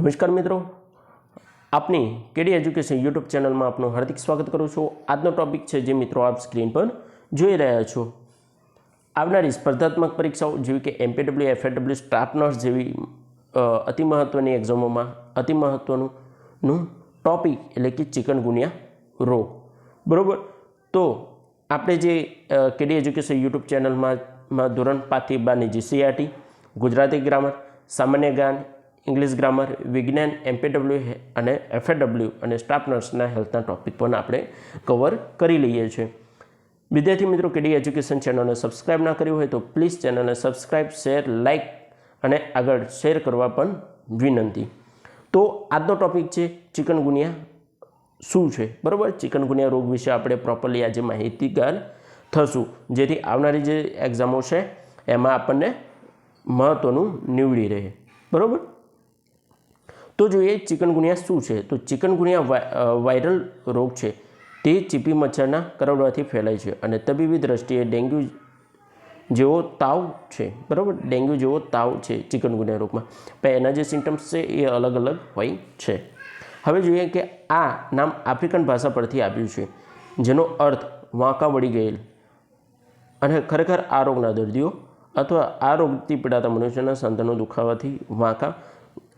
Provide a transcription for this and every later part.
નમસ્કાર મિત્રો. આપની કેડી એજ્યુકેશન યુટ્યુબ ચેનલમાં આપનું હાર્દિક સ્વાગત કરું છું. આજનો ટોપિક છે જે મિત્રો આપ સ્ક્રીન પર જોઈ રહ્યા છો. આવનારી સ્પર્ધાત્મક પરીક્ષાઓ જેવી કે એમપીડબ્લ્યુ એફએડબ્લ્યુ સ્ટાફ નર્સ જેવી અતિ મહત્ત્વની એક્ઝામોમાં અતિ મહત્ત્વનું નું ટોપિક એટલે કે ચિકનગુનિયા રોગ બરાબર? તો આપણે જે કેડી એજ્યુકેશન યુટ્યુબ ચેનલમાં ધોરણ પાંચથી બારની જે સીઆરટી ગુજરાતી ગ્રામર સામાન્ય જ્ઞાન ઇંગ્લિશ ગ્રામર, વિજ્ઞાન એમપીડબલ્યુ અને એફએડબલ્યુ અને સ્ટાફ નર્સના હેલ્થના ટોપિક પણ આપણે કવર કરી લઈએ છીએ. વિદ્યાર્થી મિત્રો, કેડી એજ્યુકેશન ચેનલને સબસ્ક્રાઇબ ના કર્યું હોય તો પ્લીઝ ચેનલને સબસ્ક્રાઇબ શેર લાઇક અને આગળ શેર કરવા પણ વિનંતી. તો આજનો ટોપિક છે ચિકનગુનિયા શું છે? બરાબર? ચિકનગુનિયા રોગ વિશે આપણે પ્રોપરલી આજે માહિતીગાર થશું. જેથી આવનારી જે એક્ઝામો છે, એમાં આપણને મહત્ત્વનું નીવડી રહે. બરાબર? તો જોઈએ ચિકનગુનિયા શું છે? તો ચિકનગુનિયા વાય- વાયરલ રોગ છે. તે ચીપી મચ્છરના કરડવાથી ફેલાય છે અને તબીબી દ્રષ્ટિએ ડેન્ગ્યુ જેવો તાવ છે. બરાબર? ડેન્ગ્યુ જેવો તાવ છે ચિકનગુનિયા રોગમાં. પણ એના જે સિમ્ટમ્સ છે એ અલગ અલગ હોય છે. હવે જોઈએ કે આ નામ આફ્રિકન ભાષા પરથી આવ્યું છે, જેનો અર્થ વાંકા વળી ગયેલ. અને ખરેખર આ રોગના દર્દીઓ અથવા આ રોગથી પીડાતા મનુષ્યના સંતાનો દુખાવાથી વાંકા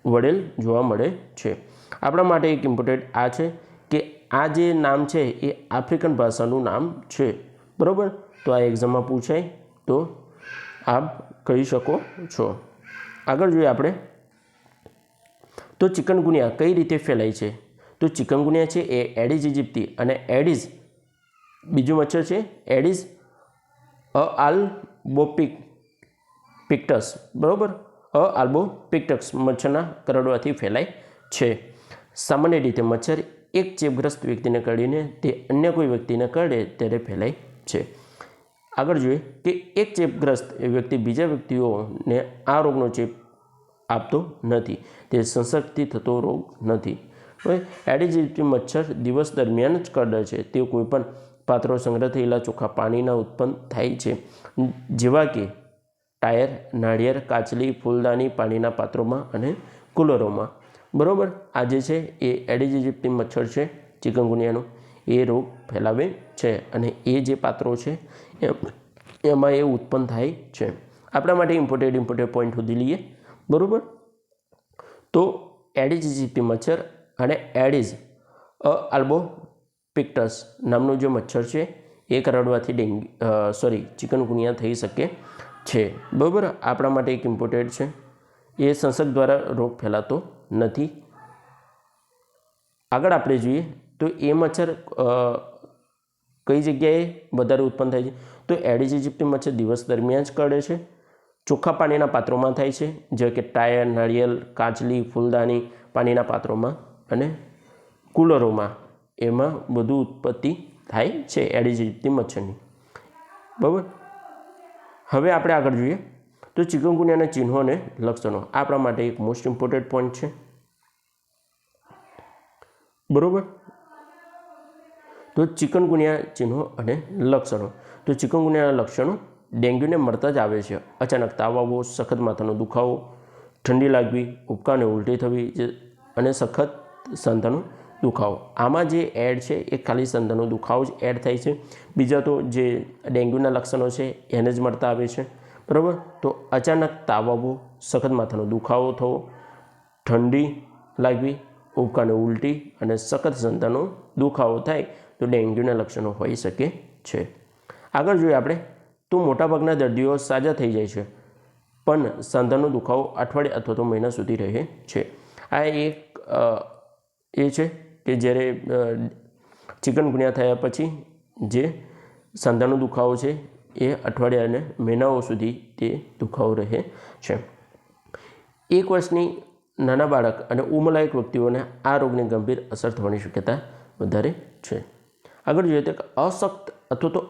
વડેલ જોવા મળે છે. આપણા માટે એક ઇમ્પોર્ટન્ટ આ છે કે આ જે નામ છે એ આફ્રિકન ભાષાનું નામ છે. બરાબર? તો આ એક્ઝામમાં પૂછાય તો આપ કહી શકો છો. આગળ જોઈએ આપણે. તો ચિકનગુનિયા કઈ રીતે ફેલાય છે? તો ચિકનગુનિયા છે એ એડિઝ ઇજિપ્તી અને એડિઝ બીજું મચ્છર છે એડિઝ અ આલ બોપિક પિક્ટસ બરાબર? અ આલ્બોપિક્ટસ મચ્છરના કરડવાથી ફેલાય છે. સામાન્ય રીતે મચ્છર એક ચેપગ્રસ્ત વ્યક્તિને કરડીને તે અન્ય કોઈ વ્યક્તિને કરડે ત્યારે ફેલાય છે. આગળ જોઈએ કે એક ચેપગ્રસ્ત વ્યક્તિ બીજા વ્યક્તિઓને આ રોગનો ચેપ આપતો નથી. તે સંસર્ગથી થતો રોગ નથી. હવે એડિઝિટી મચ્છર દિવસ દરમિયાન જ કરડે છે. તે કોઈપણ પાત્રો સંગ્રહ થયેલા ચોખ્ખા પાણીના ઉત્પન્ન થાય છે. જેવા કે ટાયર, નાળિયેર, કાચલી, ફૂલદાની, પાણીના પાત્રોમાં અને કુલરોમાં. બરાબર? આ જે છે એ ઇજિપ્તી મચ્છર છે, ચિકનગુનિયાનો. એ રોગ ફેલાવે છે અને એ જે પાત્રો છે એમ- એ ઉત્પન્ન થાય છે. આપણા માટે ઇમ્પોર્ટેડ ઇમ્પોર્ટેડ પોઈન્ટ સુધી લઈએ. બરાબર? તો ઇજિપ્તી મચ્છર અને એડિઝ અ આલ્બોપિક્ટસ નામનું જે મચ્છર છે, એ કરડવાથી ડેન્ગ્યુ સોરી ચિકનગુનિયા થઈ શકે. છે. બરાબર? આપણા માટે એક ઇમ્પોર્ટેન્ટ છે. એ સંસર્ગ દ્વારા રોગ ફેલાતો નથી. આગળ આપણે જોઈએ તો એ મચ્છર કઈ જગ્યાએ વધારે ઉત્પન્ન થાય છે? તો એડિજ ઇજિપ્ટી મચ્છર દિવસ દરમિયાન જ કરડે છે. ચોખ્ખા પાણીના પાત્રોમાં થાય છે. જે કે ટાયર નાળિયેર કાચલી, ફૂલદાની પાણીના પાત્રોમાં અને કુલરોમાં એમાં બધું ઉત્પત્તિ થાય છે ઇજિપ્તી મચ્છરની. બરાબર? હવે આપણે આગળ જોઈએ. તો ચિકનગુનિયાના ચિહ્નો અને લક્ષણો. આપણા માટે એક મોસ્ટ ઇમ્પોર્ટન્ટ પોઈન્ટ છે. બરાબર? તો ચિકનગુનિયા ચિહ્નો અને લક્ષણો. તો ચિકનગુનિયાના લક્ષણો ડેન્ગ્યુને મળતા જ આવે છે. અચાનક તાવ આવવો, સખત માથાનો દુખાવો, ઠંડી લાગવી ઉબકા ઉલટી થવી અને સખત સંધાનો દુખાવો. આમાં જે એડ છે એ ખાલી સંધાનો દુખાવો જ એડ થાય છે. બીજા તો જે ડેન્ગ્યુના લક્ષણો છે એને જ મળતા આવે છે. બરાબર? તો અચાનક તાવ આવવો સખત માથાનો દુખાવો થવો, ઠંડી લાગવી ઉબકાને ઉલટી અને સખત સંતાનો દુખાવો થાય તો ડેન્ગ્યુના લક્ષણો હોઈ શકે છે. આગળ જોઈએ આપણે, તો મોટાભાગના દર્દીઓ સાજા થઈ જાય છે, પણ સાંધાનો દુખાવો અઠવાડિયે અથવા તો મહિના સુધી રહે છે. આ એક એ છે કે જ્યારે ચિકનગુનિયા થયા પછી જે સાંધાનો દુખાવો છે એ અઠવાડિયા અને મહિનાઓ સુધી તે દુખાવો રહે છે. એક વર્ષની નાના બાળક અને ઉમલાયક વ્યક્તિઓને આ રોગની ગંભીર અસર થવાની શક્યતા વધારે છે. આગળ જોઈએ તો અશક્ત અથવા તો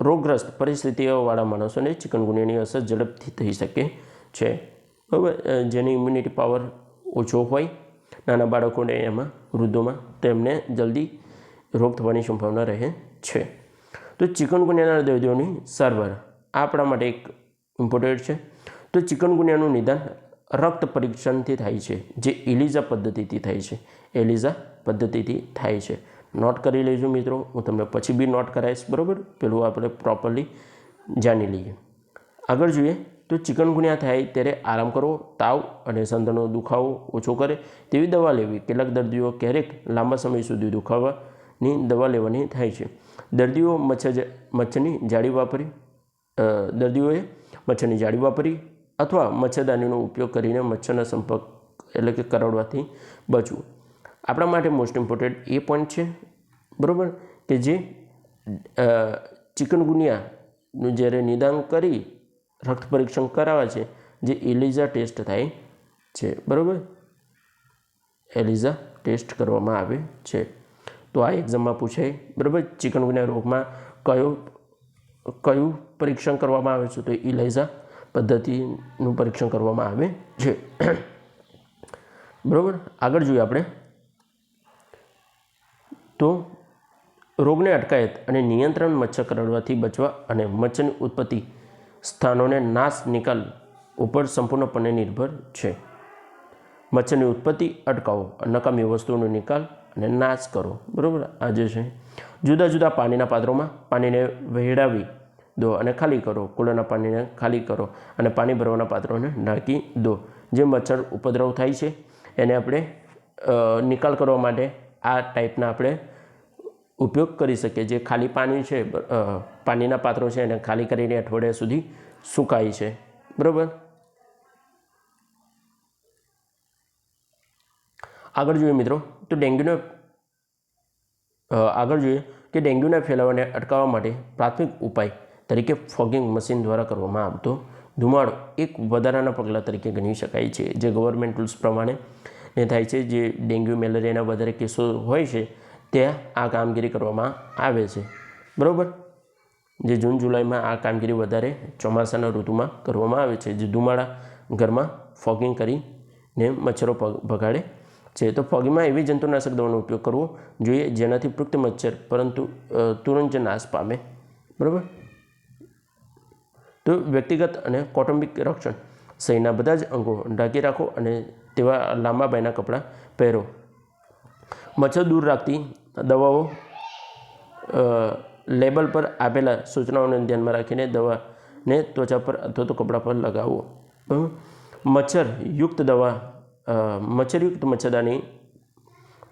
રોગગ્રસ્ત પરિસ્થિતિઓવાળા માણસોને ચિકનગુનિયાની અસર ઝડપથી થઈ શકે છે. બરાબર જેની ઇમ્યુનિટી પાવર ઓછો હોય નાના બાળકોને એમાં, વૃદ્ધોમાં તેમને જલ્દી રોગ થવાની સંભાવના રહે છે. તો ચિકનગુનિયાના દર્દીઓની સારવાર આપણા માટે એક ઇમ્પોર્ટન્ટ છે. તો ચિકનગુનિયાનું નિદાન રક્ત પરીક્ષણથી થાય છે, જે એલિઝા પદ્ધતિથી થાય છે. એલિઝા પદ્ધતિથી થાય છે. નોટ કરી લેજો મિત્રો, હું તમને પછી બી નોટ કરાવીશ, બરાબર? પેલું આપણે પ્રોપરલી જાણી લઈએ. આગળ જોઈએ તો ચિકનગુનિયા થાય ત્યારે આરામ કરવો તાવ અને સંધાનો દુખાવો ઓછો કરે તેવી દવા લેવી. કેટલાક દર્દીઓ ક્યારેક લાંબા સમય સુધી દુખાવાની દવા લેવાની થાય છે. દર્દીઓ મચ્છર મચ્છરની જાળી વાપરી દર્દીઓએ મચ્છરની જાળી વાપરી અથવા મચ્છરદાનીનો ઉપયોગ કરીને મચ્છરના સંપર્ક એટલે કે કરડવાથી બચવું. આપણા માટે મોસ્ટ ઇમ્પોર્ટન્ટ એ પોઈન્ટ છે, બરાબર? કે જે ચિકનગુનિયાનું જ્યારે નિદાન કરી રક્ત પરીક્ષણ કરાવે છે, જે એલિઝા ટેસ્ટ થાય છે. બરાબર? એલિઝા ટેસ્ટ કરવામાં આવે છે. તો આ એક્ઝામમાં પૂછાય, બરાબર? ચિકનગુનિયા રોગમાં કયો, કયું પરીક્ષણ કરવામાં આવે છે? તો ઇલાઇઝા પદ્ધતિનું પરીક્ષણ કરવામાં આવે છે. બરાબર? આગળ જોઈએ આપણે. તો રોગને અટકાયત અને નિયંત્રણ મચ્છર કરડવાથી બચવા અને મચ્છરની ઉત્પત્તિ સ્થાનોને નાશ નિકાલ ઉપર સંપૂર્ણપણે નિર્ભર છે. મચ્છરની ઉત્પત્તિ અટકાવો, નકામી વસ્તુઓનો નિકાલ અને નાશ કરો. બરાબર? આ જે છે. જુદા જુદા પાણીના પાત્રોમાં પાણીને વહેડાવી દો અને ખાલી કરો. કુલરના પાણીને ખાલી કરો અને પાણી ભરવાના પાત્રોને ઢાંકી દો. જે મચ્છર ઉપદ્રવ થાય છે, એને આપણે નિકાલ કરવા માટે આ ટાઈપના આપણે ઉપયોગ કરી શકીએ જે ખાલી પાણી છે પાણીના પાત્રો છે, એને ખાલી કરીને અઠવાડિયા સુધી સુકાય છે. બરાબર? આગળ જોઈએ મિત્રો, તો ડેન્ગ્યુનો આગળ જોઈએ કે ડેન્ગ્યુના ફેલાવાને અટકાવવા માટે પ્રાથમિક ઉપાય તરીકે ફોગિંગ મશીન દ્વારા કરવામાં આવતો ધુમાડો એક વધારાના પગલાં તરીકે ગણી શકાય છે. જે ગવર્મેન્ટ રૂલ્સ પ્રમાણે ને થાય છે. જે ડેન્ગ્યુ, મેલેરિયાના વધારે કેસો હોય છે ત્યાં આ કામગીરી કરવામાં આવે છે. બરાબર? જે જૂન, જુલાઈમાં આ કામગીરી વધારે ચોમાસાના ઋતુમાં કરવામાં આવે છે. જે ધુમાડા ઘરમાં ફોગિંગ કરીને મચ્છરો ભગાડે છે. તો ફોગીમાં એવી જંતુનાશક દવાનો ઉપયોગ કરવો જોઈએ જેનાથી પૃક્ત મચ્છર, પરંતુ તુરંત નાશ પામે. બરાબર? તો વ્યક્તિગત અને કૌટુંબિક રક્ષણ. સહીના બધા જ અંગો ઢાંકી રાખો અને તેવા લાંબા બાયના કપડાં પહેરો. મચ્છર દૂર રાખતી દવાઓ લેબલ પર આપેલા સૂચનાઓને ધ્યાનમાં રાખીને દવાને ત્વચા પર અથવા તો કપડાં પર લગાવો. બરાબર મચ્છરયુક્ત દવા મચ્છરયુક્ત મચ્છરદાની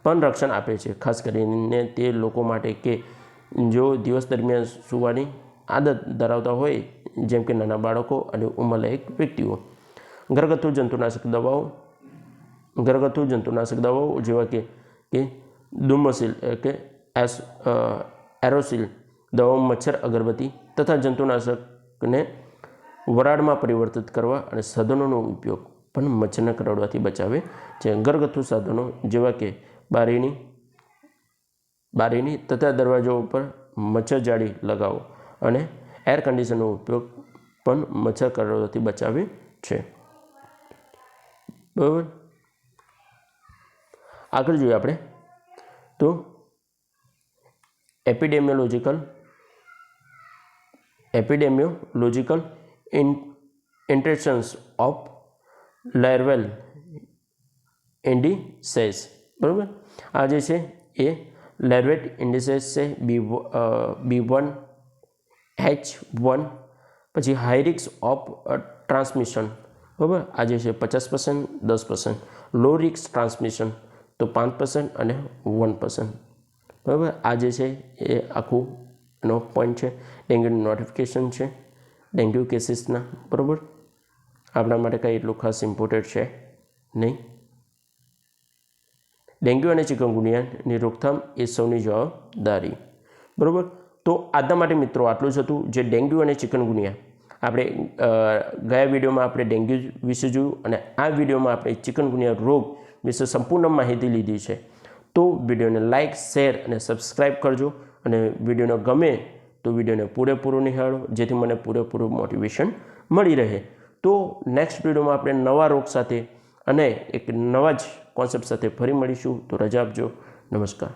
પણ રક્ષણ આપે છે. ખાસ કરીને તે લોકો માટે કે જો દિવસ દરમિયાન સૂવાની આદત ધરાવતા હોય, જેમ કે નાના બાળકો અને ઉંમરલાયક વ્યક્તિઓ. ઘરગથ્થુ જંતુનાશક દવાઓ, ઘરગથ્થુ જંતુનાશક દવાઓ જેવા કે કે ડુમોસિલ કે એસ એરોસિલ દવાઓ મચ્છર, અગરબત્તી તથા જંતુનાશકને વરાળમાં પરિવર્તિત કરવા અને સાધનોનો ઉપયોગ પણ મચ્છરને કરડવાથી બચાવે છે. ઘરગથ્થુ સાધનો જેવા કે બારીની બારીની તથા દરવાજો ઉપર મચ્છર જાળી લગાવો અને એર કન્ડિશનનો ઉપયોગ પણ મચ્છર કરડવાથી બચાવે છે. બરાબર? આગળ જોઈએ આપણે તો એપિડેમિયોલોજીકલ એપિડેમિયોલોજીકલ ઇન્ટ્રેશન્સ ઓફ લાર્વેલ ઇન્ડિસેસ બરાબર આ જે છે એ લાર્વેટ ઇન્ડિસેસ છે B B one H one પછી હાઈ રિક્સ ઓફ ટ્રાન્સમિશન બરાબર આ જે છે પચાસ પર્સન્ટ દસ પર્સન્ટ લો રિક્સ ટ્રાન્સમિશન તો પાંચ પર્સન્ટ અને વન પર્સન્ટ બરાબર? આ જે છે એ આખું એનો પોઈન્ટ છે. ડેન્ગ્યુનું નોટિફિકેશન છે. ડેન્ગ્યુ કેસીસના બરાબર? આપણા માટે કંઈ એટલું ખાસ ઇમ્પોર્ટન્ટ છે નહીં. ડેન્ગ્યુ અને ચિકનગુનિયાની રોકથામ એ સૌની જવાબદારી. બરાબર? તો આજના માટે મિત્રો આટલું જ હતું. જે ડેન્ગ્યુ અને ચિકનગુનિયા. આપણે ગયા વિડીયોમાં આપણે ડેન્ગ્યુ વિશે જોયું અને આ વિડીયોમાં આપણે ચિકનગુનિયા રોગ વિશે સંપૂર્ણ માહિતી લીધી છે. તો વિડીયોને લાઇક શેર અને સબસ્ક્રાઈબ કરજો અને વિડીયોને ગમે તો વિડીયોને પૂરેપૂરું નિહાળો, જેથી મને પૂરેપૂરું મોટિવેશન મળી રહે. તો નેક્સ્ટ વિડીયોમાં આપણે નવા રોગ સાથે અને એક નવા જ કોન્સેપ્ટ સાથે ફરી મળીશું. તો રજા આપજો. નમસ્કાર.